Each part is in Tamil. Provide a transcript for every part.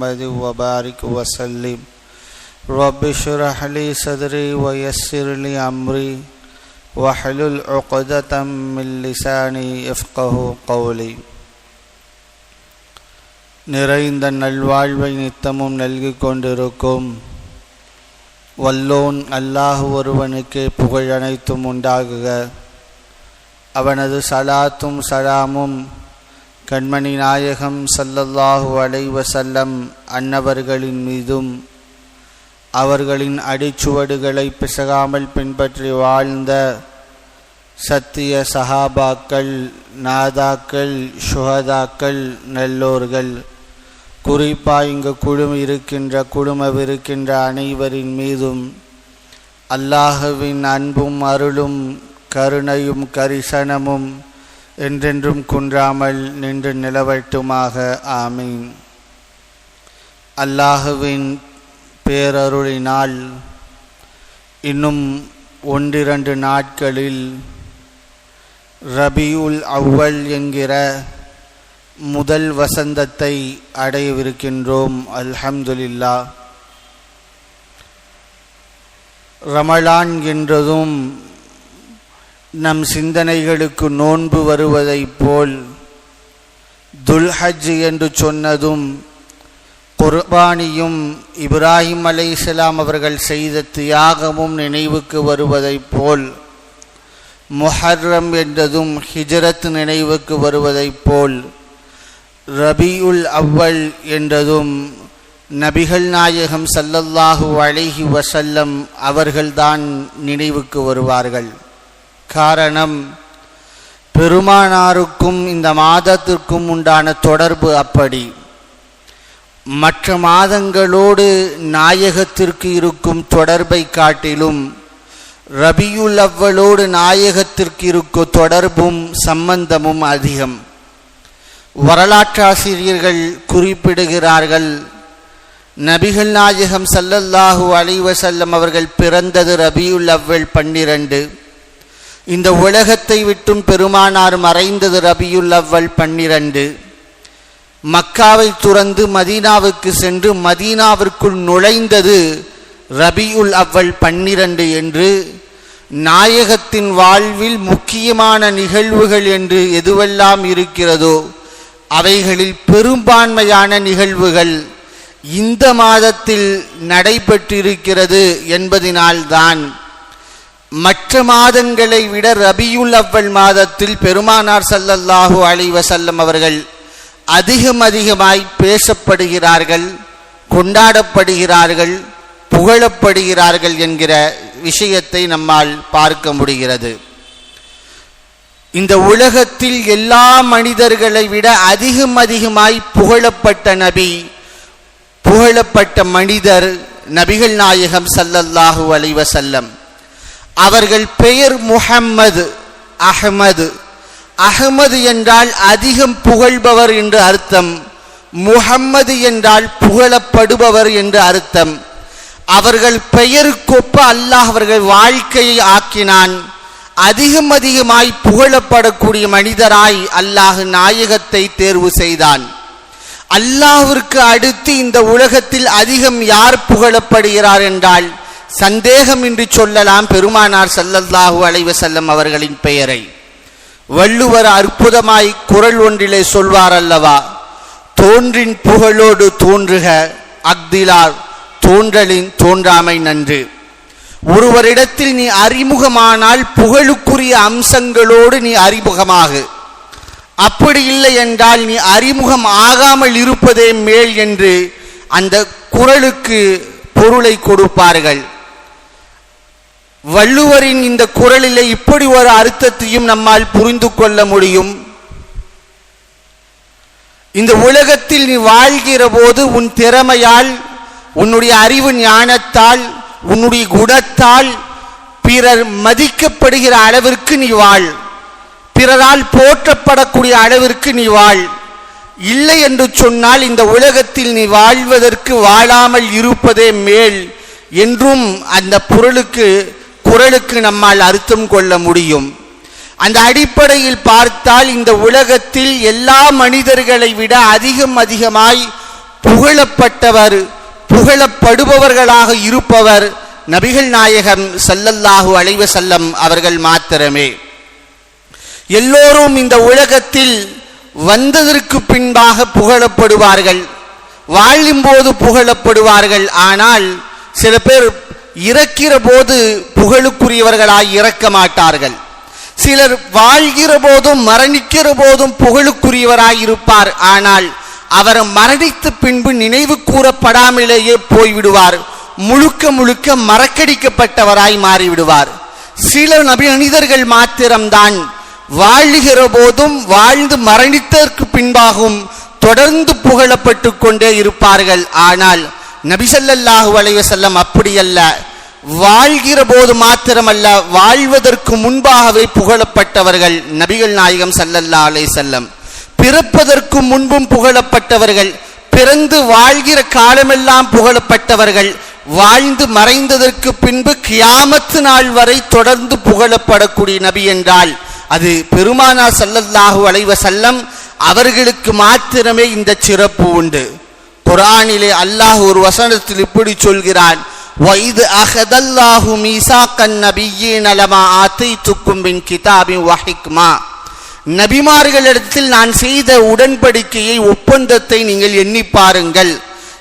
محمد وبارك وسلم رب اشرح لي صدري ويسر لي أمري واحلل عقدة من لساني يفقه قولي நிறைந்த நல்வாழ்வை நித்தமும் நல்கிக் கொண்டிருக்கும் வல்லோன் அல்லாஹ் ஒருவனுக்கே புகழ் அனைத்தும் உண்டாகுக அவனது சலாத்தும் சலாமும் கண்மணி நாயகம் சல்லல்லாஹு அலைவசல்லம் அன்னவர்களின் மீதும் அவர்களின் அடிச்சுவடுகளை பிசகாமல் பின்பற்றி வாழ்ந்த சத்திய சஹாபாக்கள் நாதாக்கள் சுகதாக்கள் நல்லோர்கள் குறிப்பாக இங்கு குழும இருக்கின்ற குழுமவிருக்கின்ற அனைவரின் மீதும் அல்லாஹுவின் அன்பும் அருளும் கருணையும் கரிசனமும் என்றென்றும் குன்றாமல் நின்று நிலவட்டுமாக. ஆமீன். அல்லாஹுவின் பேரருளினால் இன்னும் ஒன்றிரண்டு நாட்களில் ரபியுல் அவ்வல் என்கிற முதல் வசந்தத்தை அடையவிருக்கின்றோம். அல்ஹம்துலில்லா. ரமலான் என்றதும் நம் சிந்தனைகளுக்கு நோன்பு வருவதைப் போல் துல்ஹஜ் என்று சொன்னதும் குர்பானியும் இப்ராஹிம் அலைஹிஸ்ஸலாம் அவர்கள் செய்த தியாகமும் நினைவுக்கு வருவதைப் போல் முஹர்ரம் என்றதும் ஹிஜரத் நினைவுக்கு வருவதைப் போல் ரபியுல் அவ்வல் என்றதும் நபிகள் நாயகம் சல்லல்லாஹு அலைஹி வசல்லம் அவர்கள்தான் நினைவுக்கு வருவார்கள். காரணம் பெருமானாருக்கும் இந்த மாதத்திற்கும் உண்டான தொடர்பு அப்படி. மற்ற மாதங்களோடு நாயகத்திற்கு இருக்கும் தொடர்பை காட்டிலும் ரபியுல் அவ்வளோடு நாயகத்திற்கு இருக்கும் தொடர்பும் சம்பந்தமும் அதிகம். வரலாற்றாசிரியர்கள் குறிப்பிடுகிறார்கள் நபிகள் நாயகம் சல்லல்லாஹு அலைவசல்லம் அவர்கள் பிறந்தது ரபியுல் அவ்வள் பன்னிரண்டு. இந்த உலகத்தை விட்டும் பெருமானார் மறைந்தது ரபியுல் அவ்வல் பன்னிரண்டு. மக்காவை துறந்து மதீனாவுக்கு சென்று மதீனாவிற்குள் நுழைந்தது ரபியுல் அவ்வல் பன்னிரண்டு என்று நாயகத்தின் வாழ்வில் முக்கியமான நிகழ்வுகள் என்று எதுவெல்லாம் இருக்கிறதோ அவைகளில் பெரும்பான்மையான நிகழ்வுகள் இந்த மாதத்தில் நடைபெற்றிருக்கிறது என்பதினால்தான். மற்ற மாதங்களை விட ரபியுல் அவ்வல் மாதத்தில் பெருமானார் சல்லல்லாஹு அலைவசல்லம் அவர்கள் அதிகம் அதிகமாய் பேசப்படுகிறார்கள் கொண்டாடப்படுகிறார்கள் புகழப்படுகிறார்கள் என்கிற விஷயத்தை நம்மால் பார்க்க முடிகிறது. இந்த உலகத்தில் எல்லா மனிதர்களை விட அதிகம் அதிகமாய் புகழப்பட்ட நபி புகழப்பட்ட மனிதர் நபிகள் நாயகம் சல்லல்லாஹு அலைவசல்லம் அவர்கள் பெயர் முஹம்மது அஹமது. அகமது என்றால் அதிகம் புகழ்பவர் என்று அர்த்தம். முஹம்மது என்றால் புகழப்படுபவர் என்று அர்த்தம். அவர்கள் பெயருக்கொப்ப அல்லாஹ் அவர்கள் வாழ்க்கையை ஆக்கினான். அதிகம் அதிகமாய் புகழப்படக்கூடிய மனிதராய் அல்லாஹ் நாயகத்தை தேர்வு செய்தான். அல்லாஹிற்கு அடுத்து இந்த உலகத்தில் அதிகம் யார் புகழப்படுகிறார் என்றால் சந்தேகம் என்று சொல்லலாம் பெருமானார் சல்லல்லாஹு அலைவசல்லம் அவர்களின் பெயரை. வள்ளுவர் அற்புதமாய் குரல் ஒன்றிலே சொல்வார் அல்லவா? தோன்றின் புகழோடு தோன்றுக அக்திலார் தோன்றலின் தோன்றாமை நன்று. ஒருவரிடத்தில் நீ அறிமுகமானால் புகழுக்குரிய அம்சங்களோடு நீ அறிமுகமாகு. அப்படி இல்லை என்றால் நீ அறிமுகம் ஆகாமல் இருப்பதே மேல் என்று அந்த குரலுக்கு பொருளை கொடுப்பார்கள். வள்ளுவரின் இந்த குரலிலே இப்படி ஒரு அர்த்தத்தையும் நம்மால் புரிந்து கொள்ள முடியும். இந்த உலகத்தில் நீ வாழ்கிற போது உன் திறமையால் உன்னுடைய அறிவு ஞானத்தால் உன்னுடைய குணத்தால் பிறர் மதிக்கப்படுகிற அளவிற்கு நீ வாழ். பிறரால் போற்றப்படக்கூடிய அளவிற்கு நீ வாழ். இல்லை என்று சொன்னால் இந்த உலகத்தில் நீ வாழ்வதற்கு வாழாமல் இருப்பதே மேல் என்றும் அந்த பொருளுக்கு குரலுக்கு நம்மால் அர்த்தம் கொள்ள முடியும். அந்த அடிப்படையில் பார்த்தால் இந்த உலகத்தில் எல்லா மனிதர்களை விட அதிகம் அதிகமாய் புகழப்பட்டவர் புகழப்படுபவர்களாக இருப்பவர் நபிகள் நாயகம் சல்லல்லாஹு அலைவ செல்லம் அவர்கள் மாத்திரமே. எல்லோரும் இந்த உலகத்தில் வந்ததற்கு பின்பாக புகழப்படுவார்கள் வாழும்போது புகழப்படுவார்கள். ஆனால் சில பேர் இறக்கிற போது புகழுக்குரியவர்களாய் இறக்க மாட்டார்கள் சிலர் வாழ்கிற போதும் மரணிக்கிற போதும் புகழுக்குரியவராய் இருப்பார். ஆனால் அவர் மரணித்த பின்பு நினைவு கூறப்படாமலேயே போய்விடுவார். முழுக்க முழுக்க மறக்கடிக்கப்பட்டவராய் மாறிவிடுவார். சில நபி மனிதர்கள் மாத்திரம்தான் வாழுகிற போதும் வாழ்ந்து மரணித்ததற்கு பின்பாகவும் தொடர்ந்து புகழப்பட்டு கொண்டே இருப்பார்கள். ஆனால் நபிசல்லாஹு அலைவசல்லம் அப்படியல்ல வாழ்கிற போது மாத்திரமல்ல வாழ்வதற்கு முன்பாகவே புகழப்பட்டவர்கள் நபிகள் நாயகம் சல்லல்லா அலை செல்லம் பிறப்பதற்கு முன்பும் புகழப்பட்டவர்கள் பிறந்து வாழ்கிற காலமெல்லாம் புகழப்பட்டவர்கள் வாழ்ந்து மறைந்ததற்கு பின்பு கியாமத்து நாள் வரை தொடர்ந்து புகழப்படக்கூடிய நபி என்றால் அது பெருமானா சல்லல்லாஹு அலைவ செல்லம் அவர்களுக்கு மாத்திரமே இந்த சிறப்பு உண்டு. குரானிலே அல்லாஹ் ஒரு வசனத்தில் இப்படி சொல்கிறான் وَإِذْ أَخَذَ اللَّهُ مِيثَاقَ النَّبِيِّينَ لَمَا آتَيْتُكُم مِّن كِتَابٍ وَحِكْمَةٍ நபிமார்களிடத்தில் நான் செய்த உடன்படிக்கையை ஒப்பந்தத்தை நீங்கள் எண்ணி பாருங்கள்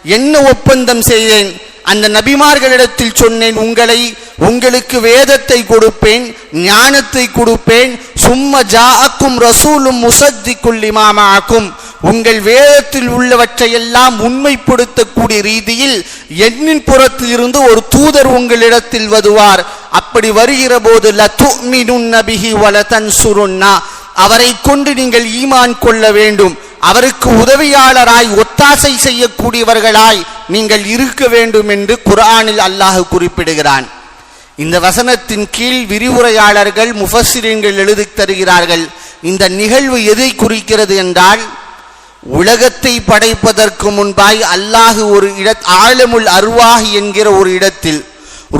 என்ன ஒப்பந்தம் செய்தேன் அந்த நபிமார்களிடத்தில் சொன்னேன் உங்களை உங்களுக்கு வேதத்தை கொடுப்பேன் ஞானத்தை கொடுப்பேன் சும்ம ஜாஅக்கும் ரசூலும் முசத்திக்குள் இமாமாக்கும் உங்கள் வேதத்தில் உள்ளவற்றையெல்லாம் உண்மைப்படுத்தக்கூடிய ரீதியில் எண்ணின் புறத்தில் இருந்து ஒரு தூதர் உங்களிடத்தில் வருவார். அப்படி வருகிற போது லத்துமினுன் வலதன் சுருன்னா அவரை கொண்டு நீங்கள் ஈமான் கொள்ள வேண்டும். அவருக்கு உதவியாளராய் ஒத்தாசை செய்யக்கூடியவர்களாய் நீங்கள் இருக்க வேண்டும் என்று குரானில் அல்லாஹ் குறிப்பிடுகிறான். இந்த வசனத்தின் கீழ் விரிவுரையாளர்கள் முஃபஸ்ஸிரீன்கள் எழுதி தருகிறார்கள். இந்த நிகழ்வு எதை குறிக்கிறது என்றால் உலகத்தை படைப்பதற்கு முன்பாய் அல்லாஹு ஒரு இட ஆழமுள் அருவாகி என்கிற ஒரு இடத்தில்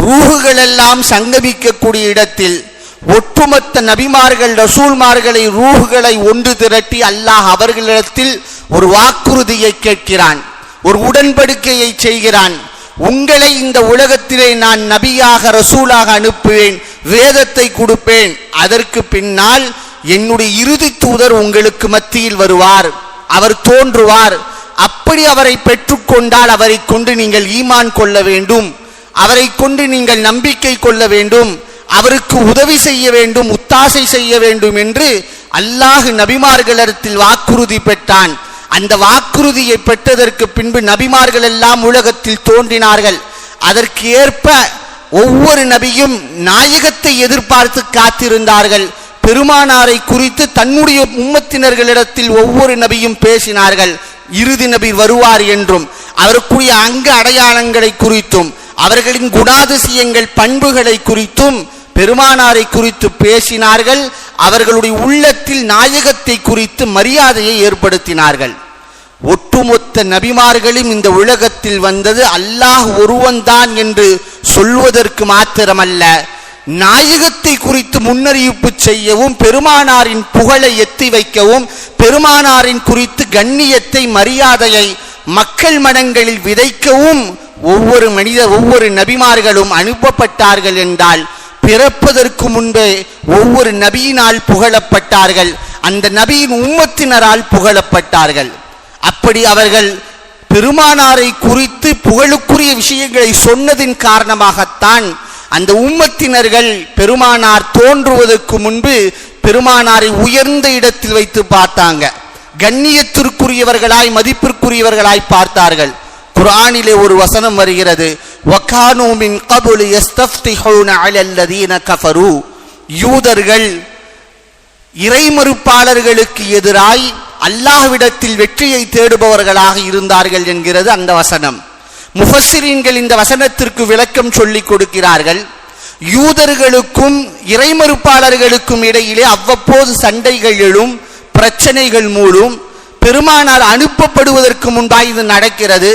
ரூகுகளெல்லாம் சங்கமிக்கக்கூடிய இடத்தில் ஒட்டுமொத்த நபிமார்கள் ரசூல்மார்களை ரூகுகளை ஒன்று திரட்டி அல்லாஹ் அவர்களிடத்தில் ஒரு வாக்குறுதியை கேட்கிறான் ஒரு உடன்படிக்கையை செய்கிறான். உங்களை இந்த உலகத்திலே நான் நபியாக ரசூலாக அனுப்புவேன் வேதத்தை கொடுப்பேன். அதற்கு பின்னால் என்னுடைய இறுதி தூதர் உங்களுக்கு மத்தியில் வருவார். அவர் தோன்றுவார். அப்படி அவரை பெற்றுக்கொண்டால் அவரை கொண்டு நீங்கள் ஈமான் கொள்ள வேண்டும். அவரை கொண்டு நீங்கள் நம்பிக்கை கொள்ள வேண்டும். அவருக்கு உதவி செய்ய வேண்டும் உத்தாசை செய்ய வேண்டும் என்று அல்லாஹ் நபிமார்களிடத்தில் வாக்குறுதி பெற்றான். அந்த வாக்குறுதியை பெற்றதற்கு பின்பு நபிமார்கள் எல்லாம் உலகத்தில் தோன்றினார்கள். அதற்கு ஏற்ப ஒவ்வொரு நபியும் நாயகத்தை எதிர்பார்த்து காத்திருந்தார்கள். பெருமானாரை குறித்து தன்னுடைய உம்மத்தினர்களிடத்தில் ஒவ்வொரு நபியும் பேசினார்கள். இறுதி நபி வருவார் என்றும் அவருக்குரிய அங்க அடையாளங்களை குறித்தும் அவர்களின் குணாதிசயங்கள் பண்புகளை குறித்தும் பெருமானாரை குறித்து பேசினார்கள். அவர்களுடைய உள்ளத்தில் நாயகத்தை குறித்து மரியாதையை ஏற்படுத்தினார்கள். ஒட்டுமொத்த நபிமார்களும் இந்த உலகத்தில் வந்தது அல்லாஹ் ஒருவன்தான் என்று சொல்வதற்கு மாத்திரமல்ல. நாயகத்தை குறித்து முன்னறிவிப்பு செய்யவும் பெருமானாரின் புகழை எத்தி வைக்கவும் பெருமானாரின் குறித்து கண்ணியத்தை மரியாதையை மக்கள் மனங்களில் விதைக்கவும் ஒவ்வொரு மனித ஒவ்வொரு நபிமார்களும் அனுப்பப்பட்டார்கள் என்றால் பிறப்பதற்கு முன்பே ஒவ்வொரு நபியினால் புகழப்பட்டார்கள் அந்த நபியின் உம்மத்தினரால் புகழப்பட்டார்கள். அப்படி அவர்கள் பெருமானாரை குறித்து புகழுக்குரிய விஷயங்களை சொன்னதின் காரணமாகத்தான் அந்த உம்மத்தினர்கள் பெருமானார் தோன்றுவதற்கு முன்பு பெருமானாரை உயர்ந்த இடத்தில் வைத்து பார்த்தாங்க. கண்ணியத்திற்குரியவர்களாய் மதிப்பிற்குரியவர்களாய் பார்த்தார்கள். குரானிலே ஒரு வசனம் வருகிறது. வகானு மின் கபுலு அலல்லதீன கஃபரு. யூதர்கள் இறைமறுப்பாளர்களுக்கு எதிராய் அல்லாஹ்விடத்தில் வெற்றியை தேடுபவர்களாக இருந்தார்கள் என்கிறது அந்த வசனம். முஃபசிரீன்கள் இந்த வசனத்திற்கு விளக்கம் சொல்லிக் கொடுக்கிறார்கள். யூதர்களுக்கும் இறைமறுப்பாளர்களுக்கும் இடையிலே அவ்வப்போது சண்டைகள் எழும் பிரச்சனைகள் மூலம் பெருமானால் அனுப்பப்படுவதற்கு முன்பாக இது நடக்கிறது.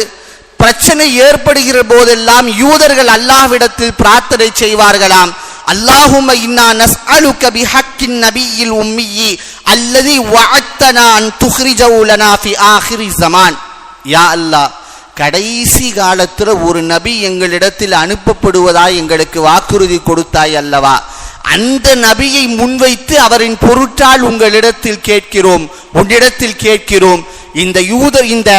பிரச்சனை ஏற்படுகிற போதெல்லாம் யூதர்கள் அல்லாஹ்விடத்தில் பிரார்த்தனை செய்வார்களாம். அல்லாஹும இன்னா நஸ்அலுக பிஹக்கின் நபியில் உம்மியி அல்லதி வஅத்தனா அன் துஹ்ரிஜவு லனா ஃபி ஆஹிரி யா அல்லாஹ் கடைசி காலத்துல ஒரு நபி எங்களிடத்தில் அனுப்பப்படுவதாய் எங்களுக்கு வாக்குறுதி கொடுத்தாய் அல்லவா? அந்த நபியை முன்வைத்து அவரின் பொருட்டால் உங்களிடத்தில் கேட்கிறோம் உன்னிடத்தில் கேட்கிறோம். இந்த யூத இந்த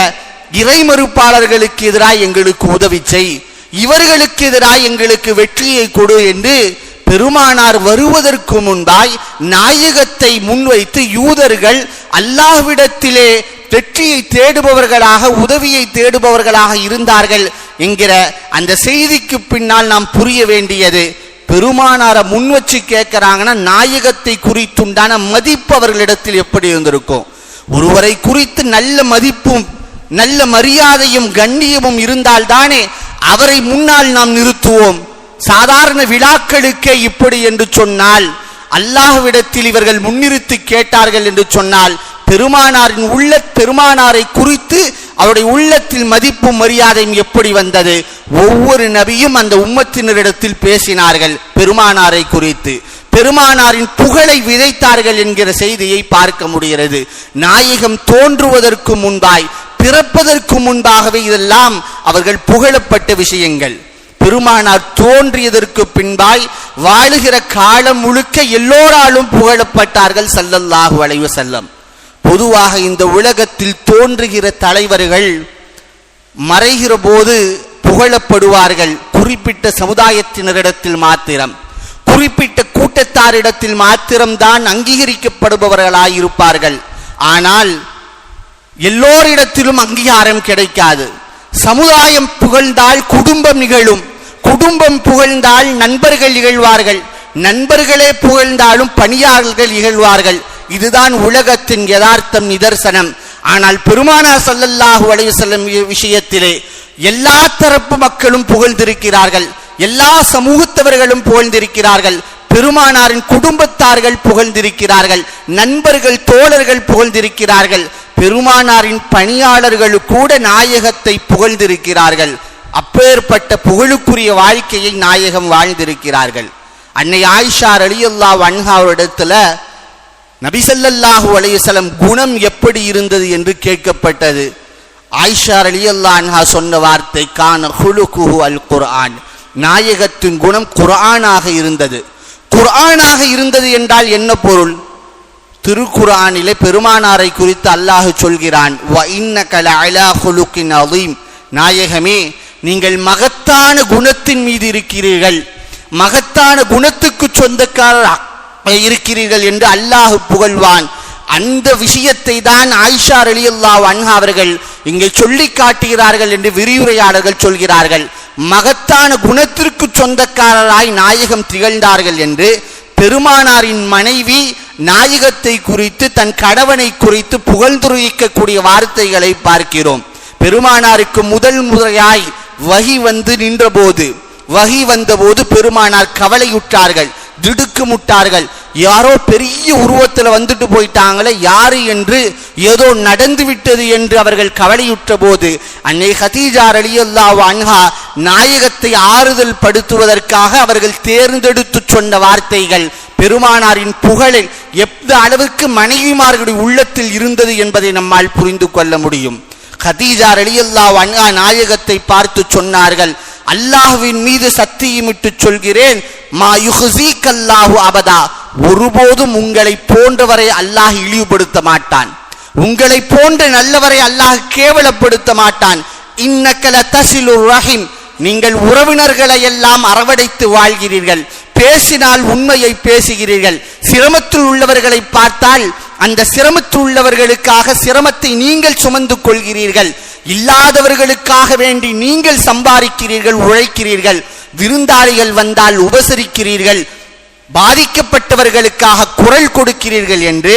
இறைமறுப்பாளர்களுக்கு எதிராக எங்களுக்கு உதவி செய். இவர்களுக்கு எதிராக எங்களுக்கு வெற்றியை கொடு என்று பெருமானார் வருவதற்கு முன்பாய் நாயகத்தை முன்வைத்து யூதர்கள் அல்லாஹ்விடத்திலே வெற்றியை தேடுபவர்களாக உதவியை தேடுபவர்களாக இருந்தார்கள் என்கிற அந்த செய்திக்கு பின்னால் நாம் புரிய வேண்டியது பெருமானாரை முன் வச்சு கேட்கிறாங்கன்னா நாயகத்தை குறித்துண்டான மதிப்பு அவர்களிடத்தில் எப்படி இருந்திருக்கும்? ஒருவரை குறித்து நல்ல மதிப்பும் நல்ல மரியாதையும் கண்ணியமும் இருந்தால்தானே அவரை முன்னால் நாம் நிறுத்துவோம். சாதாரண விழாக்களுக்கே இப்படி என்று சொன்னால் அல்லாஹ்விடத்தில் இவர்கள் முன்னிறுத்தி கேட்டார்கள் என்று சொன்னால் பெருமானாரின் உள்ள பெருமானாரை குறித்து அவருடைய உள்ளத்தில் மதிப்பும் மரியாதையும் எப்படி வந்தது? ஒவ்வொரு நபியும் அந்த உம்மத்தினரிடத்தில் பேசினார்கள் பெருமானாரை குறித்து. பெருமானாரின் புகழை விதைத்தார்கள் என்கிற செய்தியை பார்க்க முடிகிறது. நாயகம் தோன்றுவதற்கு முன்பாய் பிறப்பதற்கு முன்பாகவே இதெல்லாம் அவர்கள் புகழப்பட்ட விஷயங்கள். பெருமானார் தோன்றியதற்கு பின்பாய் வாழுகிற காலம் முழுக்க எல்லோராலும் புகழப்பட்டார்கள் சல்லல்லாஹு வளைவு செல்லம் பொதுவாக இந்த உலகத்தில் தோன்றுகிற தலைவர்கள் மறைகிற போது புகழப்படுவார்கள். குறிப்பிட்ட சமுதாயத்தினரிடத்தில் மாத்திரம். குறிப்பிட்ட கூட்டத்தாரிடத்தில் மாத்திரம்தான் அங்கீகரிக்கப்படுபவர்களாயிருப்பார்கள் ஆனால் எல்லோரிடத்திலும் அங்கீகாரம் கிடைக்காது. சமுதாயம் புகழ்ந்தால் குடும்பம் நிகழும். குடும்பம் புகழ்ந்தால் நண்பர்கள் இகழ்வார்கள். நண்பர்களே புகழ்ந்தாலும் பணியாளர்கள் இகழ்வார்கள். இதுதான் உலகத்தின் யதார்த்தம் நிதர்சனம். ஆனால் பெருமானா சல்லல்லாஹு அலைஹி செல்லும் விஷயத்திலே எல்லா தரப்பு மக்களும் புகழ்ந்திருக்கிறார்கள். எல்லா சமூகத்தவர்களும் புகழ்ந்திருக்கிறார்கள். பெருமானாரின் குடும்பத்தார்கள் புகழ்ந்திருக்கிறார்கள். நண்பர்கள் தோழர்கள் புகழ்ந்திருக்கிறார்கள். பெருமானாரின் பணியாளர்கள் கூட நாயகத்தை புகழ்ந்திருக்கிறார்கள். அப்பேற்பட்ட புகழுக்குரிய வாழ்க்கையை நாயகம் வாழ்ந்திருக்கிறார்கள். அன்னை ஆயிஷா ரலியல்லா வன்ஹாவிடத்துல நபிசல்லாஹு அலையுசலம் குணம் எப்படி இருந்தது என்று கேட்கப்பட்டது. ஆயிஷா அலி அன்ஹா சொன்ன வார்த்தை கான ஹுலுகுஹு அல் குர்ஆன். நாயகத்தின் குணம் குர்ஆனாக இருந்தது. குர்ஆனாக இருந்தது என்றால் என்ன பொருள்? திருக்குர்ஆனிலே பெருமானாரை குறித்து அல்லாஹு சொல்கிறான் வ இன்னக லஅலா ஹுலுகின் அதீம் நாயகமே நீங்கள் மகத்தான குணத்தின் மீது இருக்கிறீர்கள். மகத்தான குணத்துக்கு சொந்தக்காரர் இருக்கிறீர்கள் என்று அல்லாஹ் புகழ்வான். அந்த விஷயத்தை தான் ஆயிஷா அலியுல்லா அன்ஹா அவர்கள் இங்கே சொல்லி காட்டுகிறார்கள் என்று விரிவுரையாளர்கள் சொல்கிறார்கள். மகத்தான குணத்திற்கு சொந்தக்காரராய் நாயகம் திகழ்ந்தார்கள் என்று பெருமானாரின் மனைவி நாயகத்தை குறித்து தன் கணவனை குறித்து புகழ்ந்துரைக்கக்கூடிய வார்த்தைகளை பார்க்கிறோம். பெருமானாருக்கு முதல் முறையாய் வகி வந்து நின்றபோது வகி வந்தபோது பெருமானார் கவலையுற்றார்கள். திடுக்குமுட்டார்கள். யாரோ பெரிய உருவத்தில் வந்துட்டு போயிட்டாங்களே யாரு என்று ஏதோ நடந்து விட்டது என்று அவர்கள் கவலையுற்ற போது அன்னை ஹதீஜா அலியல்லா அன்ஹா நாயகத்தை ஆறுதல் படுத்துவதற்காக அவர்கள் தேர்ந்தெடுத்து சொன்ன வார்த்தைகள் பெருமானாரின் புகழில் எந்த அளவுக்கு மனைவிமார்களுடைய உள்ளத்தில் இருந்தது என்பதை நம்மால் புரிந்து கொள்ள முடியும். ஹதீஜா அலியல்லா அன்ஹா நாயகத்தை பார்த்து சொன்னார்கள் அல்லாஹ்வின் மீது சத்தியமிட்டு சொல்கிறேன் மா யுஹ்ஸீக் அபதா. ஒருபோதும் உங்களை போன்றவரை அல்லாஹ் இழிவுபடுத்த மாட்டான். உங்களை போன்ற நல்லவரை அல்லாஹ் கேவலப்படுத்த மாட்டான். இன்னக்கல தசிலு ரஹிம். நீங்கள் உறவினர்களை எல்லாம் அரவடைத்து வாழ்கிறீர்கள். பேசினால் உண்மையை பேசுகிறீர்கள். சிரமத்தில் உள்ளவர்களை பார்த்தால் அந்த சிரமத்தில் உள்ளவர்களுக்காக சிரமத்தை நீங்கள் சுமந்து கொள்கிறீர்கள். இல்லாதவர்களுக்காக வேண்டி நீங்கள் சம்பாதிக்கிறீர்கள் உழைக்கிறீர்கள். விருந்தாளிகள் வந்தால் உபசரிக்கிறீர்கள் பாதிக்கப்பட்டவர்களுக்காக குரல் கொடுக்கிறீர்கள் என்று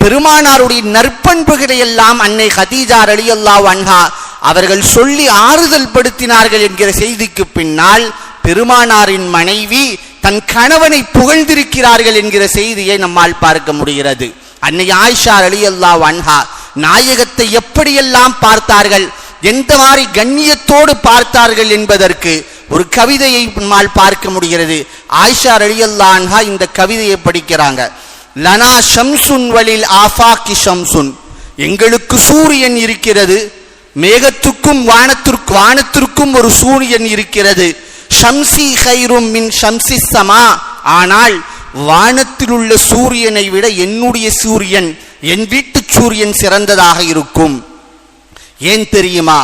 பெருமானாருடைய நற்பண்புகளை எல்லாம் அன்னை ஹதீஜா ரலியல்லாஹு அன்ஹா அவர்கள் சொல்லி ஆறுதல் படுத்தினார்கள் என்கிற செய்திக்கு பின்னால் பெருமானாரின் மனைவி தன் கணவனை புகழ்ந்திருக்கிறார்கள் என்கிற செய்தியை நம்மால் பார்க்க முடிகிறது. அன்னை ஆயிஷா ரலியல்லாஹு அன்ஹா நாயகத்தை எப்படியெல்லாம் பார்த்தார்கள் எந்த மாதிரி கண்ணியத்தோடு பார்த்தார்கள் என்பதற்கு ஒரு கவிதையை நம்மால் பார்க்க முடிகிறது. ஆயிஷா ரலியல்லாஹு இந்த கவிதையை படிக்கிறாங்க. லனா ஷம்சுன் வலில் ஆஃபாக்கி ஷம்சுன். எங்களுக்கு சூரியன் இருக்கிறது. மேகத்துக்கும் வானத்திற்கு வானத்திற்கும் ஒரு சூரியன் இருக்கிறது. ஷம்சி ஹைரும் மின் ஷம்சி சமா. ஆனால் வானத்தில் உள்ள சூரியனை விட என்னுடைய சூரியன் என் வீட்டு சூரியன் சிறந்ததாக இருக்கும். ஏன் தெரியுமா?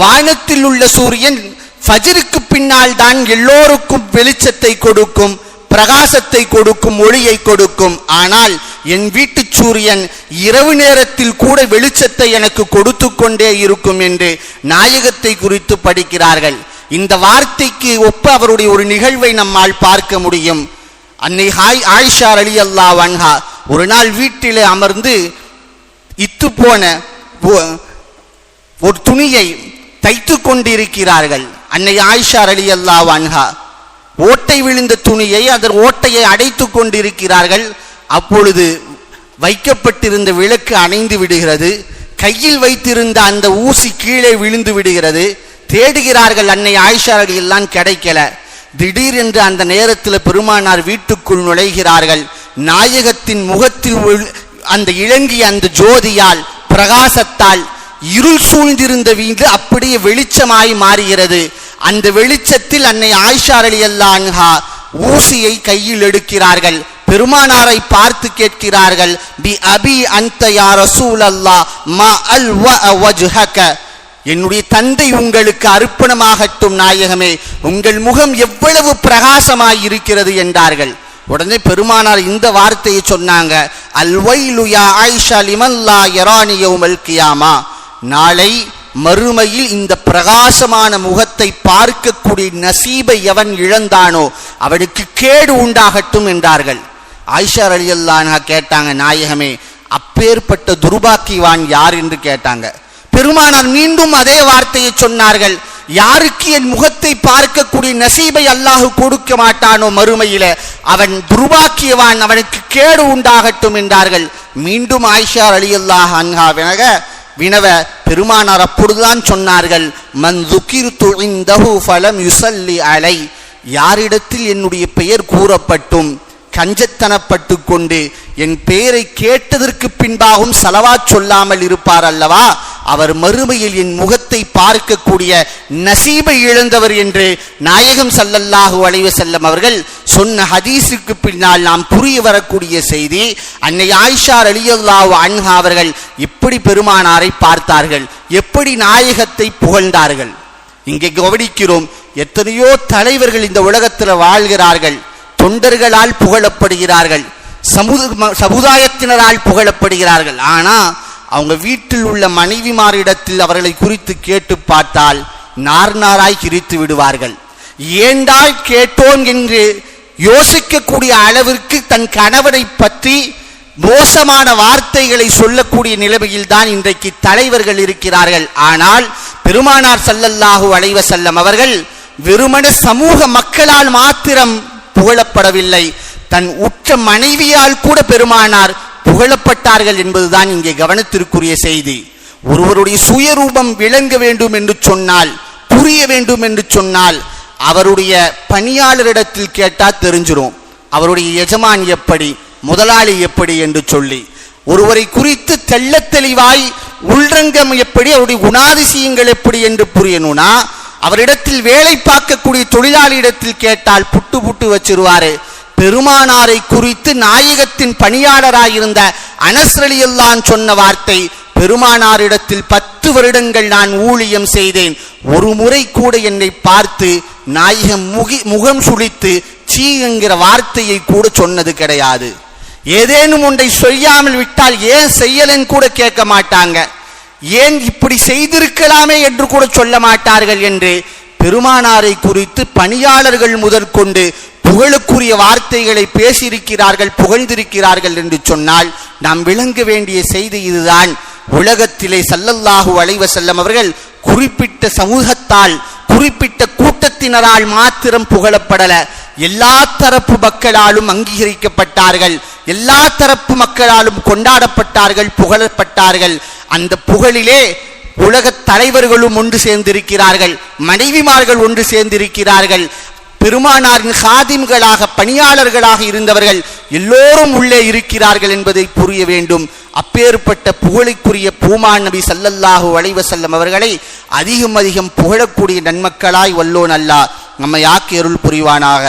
வானத்தில் உள்ள சூரியன் ஃபஜருக்கு பின்னால் தான் எல்லோருக்கும் வெளிச்சத்தை கொடுக்கும் பிரகாசத்தை கொடுக்கும் ஒளியை கொடுக்கும். ஆனால் என் வீட்டு சூரியன் இரவு நேரத்தில் கூட வெளிச்சத்தை எனக்கு கொடுத்து கொண்டே இருக்கும் என்று நாயகத்தை குறித்து படிக்கிறார்கள். இந்த வார்த்தைக்கு ஒப்ப அவருடைய ஒரு நிகழ்வை நம்மால் பார்க்க முடியும். அன்னை ஹாய் ஆயிஷார் அலி அல்லா வன்ஹா ஒரு நாள் வீட்டிலே அமர்ந்து இத்து போன ஒரு துணியை தைத்து கொண்டிருக்கிறார்கள். அன்னை ஆயிஷா அலி அல்லா வான்ஹா ஓட்டை விழுந்த துணியை அதன் ஓட்டையை அடைத்து கொண்டிருக்கிறார்கள். அப்பொழுது வைக்கப்பட்டிருந்த விளக்கு அணைந்து விடுகிறது. கையில் வைத்திருந்த அந்த ஊசி கீழே விழுந்து விடுகிறது. தேடுகிறார்கள் அன்னை ஆயிஷா அலி எல்லாம் கிடைக்கல. திடீரென்று அந்த நேரத்தில் பெருமானார் வீட்டுக்குள் நுழைகிறார்கள். நாயகத்தின் முகத்தில் அந்த இழங்கிய அந்த ஜோதியால் பிரகாசத்தால் இருள் சூழ்ந்திருந்த வீடு அப்படியே வெளிச்சமாய் மாறுகிறது. அந்த வெளிச்சத்தில் அன்னை ஆயிஷா அலி அல்லான்ஹா ஊசியை கையில் எடுக்கிறார்கள். பெருமானாரை பார்த்து கேட்கிறார்கள் பி அபி அந்த யா ரசூல் அல்லாஹ் மா அல் வஜ்ஹக. என்னுடைய தந்தை உங்களுக்கு அர்ப்பணமாகட்டும் நாயகமே. உங்கள் முகம் எவ்வளவு பிரகாசமாய் இருக்கிறது என்றார்கள். உடனே பெருமானார் இந்த வார்த்தையை சொன்னாங்க. அல்வைலுயா ஆயிஷா லிமல்லா யரானி கியாமா. நாளை மறுமையில் இந்த பிரகாசமான முகத்தை பார்க்கக்கூடிய நசீபை எவன் இழந்தானோ அவனுக்கு கேடு உண்டாகட்டும் என்றார்கள். ஆயிஷா ரலியல்லாஹா கேட்டாங்க நாயகமே அப்பேற்பட்ட துர்பாக்கிவான் யார்? என்று கேட்டாங்க. பெருமானார் மீண்டும் அதே வார்த்தையை சொன்னார்கள். யாருக்கு என் முகத்தை பார்க்கக்கூடிய நசீபை அல்லாஹ் கொடுக்க மாட்டானோ மறுமையில? அவன் துர்பாக்கியவான் அவனுக்கு கேடு உண்டாகட்டும் என்றார்கள். மீண்டும் ஆயிஷா அலியல்லாஹ் அன்ஹா வினக வினவ பெருமானார் அப்பொழுதுதான் சொன்னார்கள் மன் துக்கிர் துழிந்தஹு ஃபலம் யுசல்லி அலை. யாரிடத்தில் என்னுடைய பெயர் கூறப்பட்டும்? கஞ்சத்தனப்பட்டு கொண்டு என் பெயரை கேட்டதற்கு பின்பாகவும் செலவா சொல்லாமல் இருப்பார் அல்லவா? அவர் மறுமையில் என் முகத்தை பார்க்கக்கூடிய நசீபை இழந்தவர் என்று நாயகம் சல்லல்லாஹு அலைஹி செல்லம் அவர்கள் சொன்ன ஹதீஸுக்கு பின்னால் நாம் புரிய வரக்கூடிய செய்தி அன்னை ஆயிஷா ரலியல்லாஹு அன்ஹா அவர்கள் எப்படி பெருமானாரை பார்த்தார்கள் எப்படி நாயகத்தை புகழ்ந்தார்கள்? இங்கே கவனிக்கிறோம் எத்தனையோ தலைவர்கள் இந்த உலகத்தில் வாழ்கிறார்கள். தொண்டர்களால் புகழப்படுகிறார்கள். சமுத சமுதாயத்தினரால் புகழப்படுகிறார்கள். ஆனால் அவங்க வீட்டில் உள்ள மனைவிமாரிடத்தில் அவர்களை குறித்து கேட்டு பார்த்தால் நார் நாராய் கிரித்து விடுவார்கள். ஏண்டா கேட்டோம் என்று யோசிக்கக்கூடிய அளவிற்கு தன் கணவனை பற்றி மோசமான வார்த்தைகளை சொல்லக்கூடிய நிலைமையில் தான் இன்றைக்கு தலைவர்கள் இருக்கிறார்கள். ஆனால் பெருமானார் சல்லல்லாஹு அலைவசல்லம் அவர்கள் வெறுமன சமூக மக்களால் மாத்திரம் புகழப்படவில்லை. தன் உற்ற மனைவியால் கூட பெருமானார் புகழப்பட்டார்கள் என்பதுதான் இங்கே கவனத்திற்குரிய செய்தி. ஒருவருடைய சுயரூபம் விளங்க வேண்டும் என்று சொன்னால் புரிய வேண்டும் என்று சொன்னால் அவருடைய பணியாளரிடத்தில் கேட்டால் தெரிஞ்சிடும் அவருடைய எஜமான் எப்படி முதலாளி எப்படி என்று சொல்லி. ஒருவரை குறித்து தெள்ள தெளிவாய் உள்ரங்கம் எப்படி அவருடைய குணாதிசயங்கள் எப்படி என்று புரியணும்னா அவரிடத்தில் வேலை பார்க்கக்கூடிய தொழிலாளியிடத்தில் கேட்டால் புட்டு புட்டு வச்சிருவாரு. பெருமானாரை குறித்து நாயகத்தின் பணியாளராயிருந்த அனஸ்ரலியெல்லாம் சொன்ன வார்த்தை பெருமானாரிடத்தில் பத்து வருடங்கள் நான் ஊழியம் செய்தேன். ஒரு முறை கூட என்னை பார்த்து நாயகம் முகி முகம் சுழித்து சீ என்கிற வார்த்தையை கூட சொன்னது கிடையாது. ஏதேனும் ஒன்றை செய்யாமல் விட்டால் ஏன் செய்யலன்னு கூட கேட்க மாட்டாங்க. ஏன் இப்படி செய்திருக்கலாமே என்று கூட சொல்ல மாட்டார்கள் என்று பெருமானாரை குறித்து பணியாளர்கள் முதற்கொண்டு புகழுக்குரிய வார்த்தைகளை பேசியிருக்கிறார்கள் புகழ்ந்திருக்கிறார்கள் என்று சொன்னால் நாம் விளங்க வேண்டிய செய்தி இதுதான். உலகத்திலே சல்லல்லாஹு அலைவ செல்லம் அவர்கள் குறிப்பிட்ட சமூகத்தால் குறிப்பிட்ட கூட்டத்தினரால் மாத்திரம் புகழப்படல. எல்லா தரப்பு மக்களாலும் அங்கீகரிக்கப்பட்டார்கள். எல்லா தரப்பு மக்களாலும் கொண்டாடப்பட்டார்கள் புகழப்பட்டார்கள். அந்த புகழிலே உலகத் தலைவர்களும் ஒன்று சேர்ந்திருக்கிறார்கள் மனைவிமார்கள் ஒன்று சேர்ந்திருக்கிறார்கள் பெருமானாரின் ஹாதிம்களாக பணியாளர்களாக இருந்தவர்கள் எல்லோரும் உள்ளே இருக்கிறார்கள் என்பதை புரிய வேண்டும். அப்பேற்பட்ட புகழுக்குரிய பூமான் நபி சல்லல்லாஹு அலைஹி வஸல்லம் அவர்களை அதிகம் அதிகம் புகழக்கூடிய நன்மக்களாய் வல்லோன் அல்லா நம்மை ஆக்கி அருள் புரிவானாக.